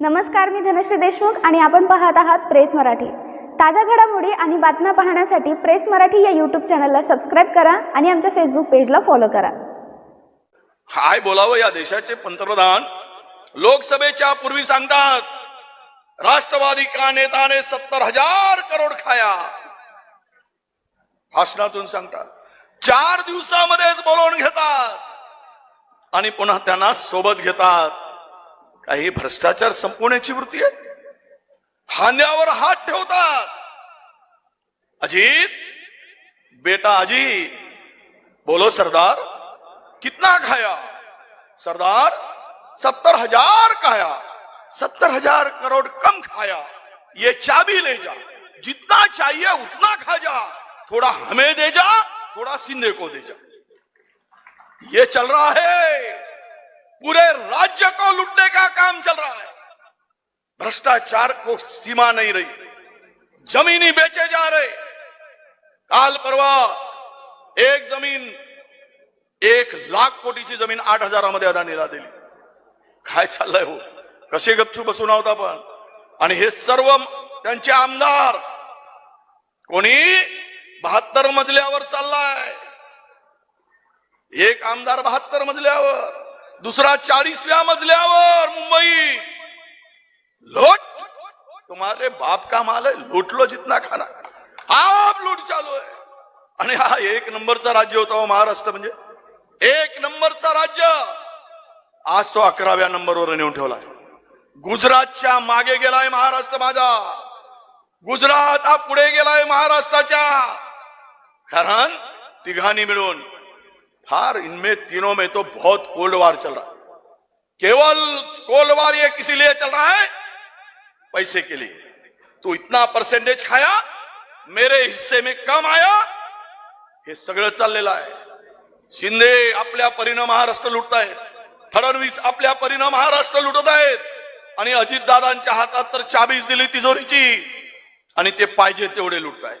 नमस्कार मी धनश्री देशमुख आणि आपण पाहत आहात प्रेस मराठी. ताज्या घडामोडी आणि बातम्या पाहण्यासाठी प्रेस मराठी या यूट्यूब चॅनलला सबस्क्राईब करा आणि आमच्या फेसबुक पेजला फॉलो करा. हाय बोलावं या देशाचे पंतप्रधान. लोकसभेच्या पूर्वी सांगतात राष्ट्रवादी का नेताने सत्तर हजार करोड खाया? भाषणातून सांगतात चार दिवसामध्येच बोलवून घेतात आणि पुन्हा त्यांना सोबत घेतात. काही भ्रष्टाचार संपवण्याची वृत्ती आहे. खांद्यावर हात ठेवतात. अजित, बेटा अजीत, बोलो सरदार, कितना खाया? सरदार, सत्तर हज़ार खाया. सत्तर हज़ार करोड़ कम खाया. ये चाबी ले जा. जितना चाहिए उतना खा जा. थोड़ा हमें दे जा, थोड़ा सिंधे को दे जा. ये चल रहा है. राज्य को लूटने का काम चल रहा है। भ्रष्टाचार को सीमा नहीं रही। जमीनी बेचे जा रहे। काल परवा एक जमीन एक लाख कोटीची जमीन आठ हजारामध्ये अदानीला दिली। काय चाललंय हो? कसे गपचूप बसून आहोत आपण? आणि हे सर्व त्यांचे आमदार कोणी बहात्तर मजल्यावर चाललाय। एक आमदार बहात्तर मजल्यावर। दुसरा चाळीसव्या मजल्यावर मुंबई. लोट! तुम्हारे बाप का माल है लूट लो जितना खाना. आप लूट चालू आहे. आणि हा एक नंबरचा राज्य होता हो महाराष्ट्र म्हणजे. एक नंबरचा राज्य. आज तो अकराव्या नंबरवर नेऊन ठेवलाय गुजरातच्या मागे गेलाय महाराष्ट्र माझा. गुजरात हा पुढे गेलाय महाराष्ट्राच्या. कारण तिघांनी मिळून फार इनमें तीनों में तो बहुत कोल्ड वार चल रहा है। केवल कोल्ड वार ये किसी लिए चल रहा है? पैसे के लिए। तू इतना परसेंटेज खाया मेरे हिस्से में कम आया हे सगळं चाललेलं आहे। शिंदे आपल्या परीनं महाराष्ट्र लुटतायत फडणवीस आपल्या परीनं महाराष्ट्र लुटत आहेत। आणि अजितदादांच्या हातात तर चाबीस दिली तिजोरीची। आणि ते पाहिजे तेवढे लुटत आहेत